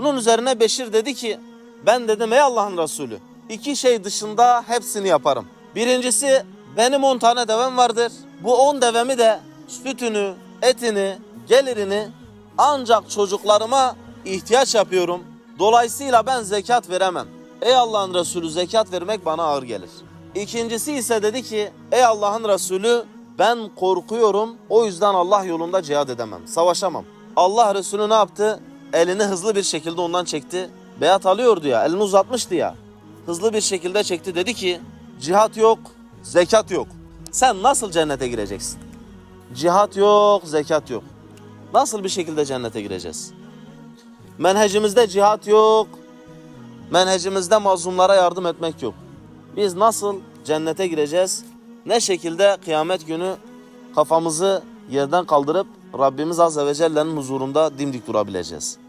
Bunun üzerine Beşir dedi ki ben dedim ey Allah'ın Resulü iki şey dışında hepsini yaparım. Birincisi benim 10 tane devem vardır. Bu 10 devemi de sütünü, etini, gelirini ancak çocuklarıma ihtiyaç yapıyorum. Dolayısıyla ben zekat veremem. Ey Allah'ın Resulü zekat vermek bana ağır gelir. İkincisi ise dedi ki ey Allah'ın Resulü ben korkuyorum o yüzden Allah yolunda cihad edemem, savaşamam. Allah Resulü ne yaptı? Elini hızlı bir şekilde ondan çekti. Beyat alıyordu ya, elini uzatmıştı ya. Hızlı bir şekilde çekti dedi ki cihat yok, zekat yok. Sen nasıl cennete gireceksin? Cihat yok, zekat yok. Nasıl bir şekilde cennete gireceğiz? Menhecimizde cihat yok. Menhecimizde mazlumlara yardım etmek yok. Biz nasıl cennete gireceğiz? Ne şekilde kıyamet günü kafamızı yerden kaldırıp Rabbimiz Azze ve Celle'nin huzurunda dimdik durabileceğiz?